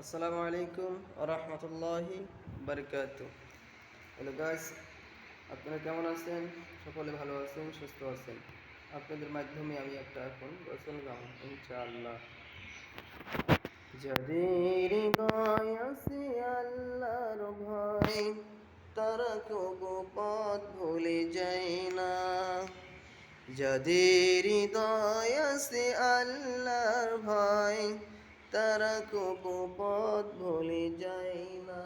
আসসালামু আলাইকুম রহমতুল্লাহি বারকাত হ্যালো গাছ আপনারা কেমন আছেন? সকলে ভালো আছেন, সুস্থ আছেন? আপনাদের মাধ্যমে আমি একটা এখন গজল গান ইনশাআল্লাহ। যাদের আছে আল্লাহর ভয়, তারা কবু পথ ভুলে যায় না। যাদের হৃদয় আল্লাহর ভয়, তারা কবু ভুলে যায় না।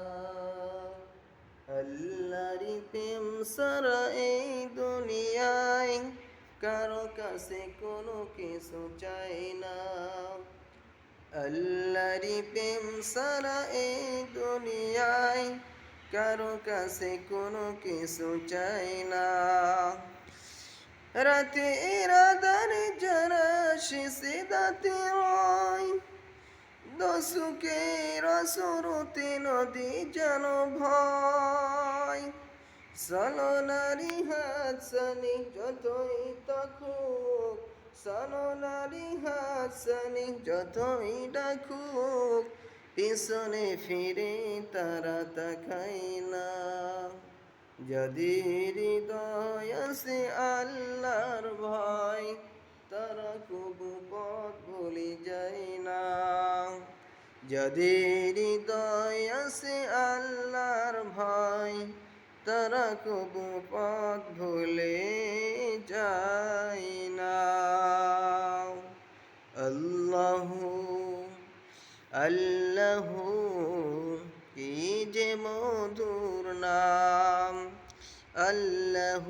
আল্লাহরি প্রেম সারা এই দুনিয়ায় কারও কাছে কোনো কিছু চাই না। আল্লাহরি প্রেম সারা এই দুনিয়ায় কারও কাছে কোনো কিছু চাই না। রাতে রাদারে যারা শেষে দাতে হয় দশুকে রসরতে নদী যেন ভয়। সলনারি হাত সানি যতই তখুক সলনারি হাত সানি যতই ডাকুক, পিছনে ফিরে তারা তাকাই না। যদি হৃদয় আছে আল্লাহর ভয়, তারা কবু পথ ভুলে যায় না যদি হৃদয় আছে আল্লাহর ভয়, তারা কবু পথ ভুলে যায় না। আল্লাহ আল্লাহ, কি যে মধুর নাম। আল্লাহ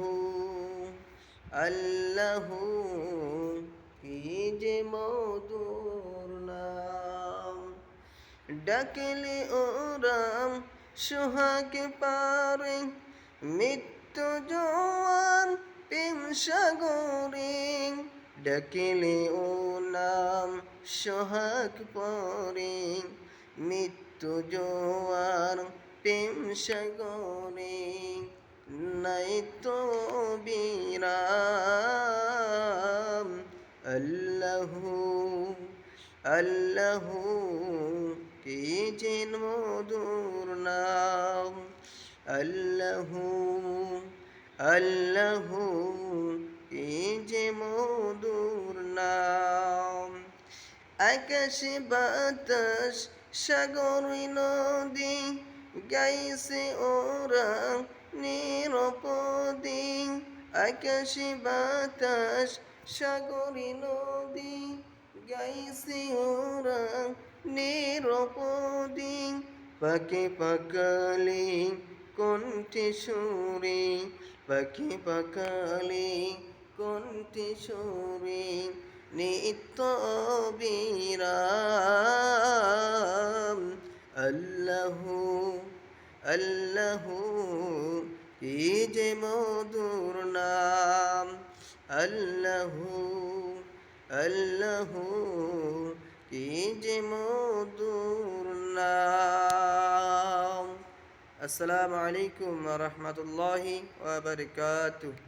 আল্লাহ, কি যে মধুর ডাকলে ওরাম সোহাগ পারে। মৃত্যু জোয়ার প্রেম সাগরে। ডাকলে ও নাম সোহাগ পরে। মৃত্যু জোয়ার প্রেম সাগরে। নাই তো বিরাম। আল্লাহ আল্লাহ যেন মধুর নাম আল্লাহ আল্লাহ কি যে মধুর নাম আকাশে বাতাস সাগর নদী গাইছে ওরা নিরপদী আকাশে বাতাস সাগরী নদী গাইছে ওরা নিরপদী পাকে পাকালে কণ্ঠে সুরে, পাখি পাকালে কণ্ঠে সুরে, নিত্য বিরাম আল্লাহ আল্লাহ, কি যে মধুর নাম। আল্লাহ আল্লাহ কি যে মধুর নাম আসসালামু আলাইকুম রহমতুল্লাহি ওয়া বারাকাতুহু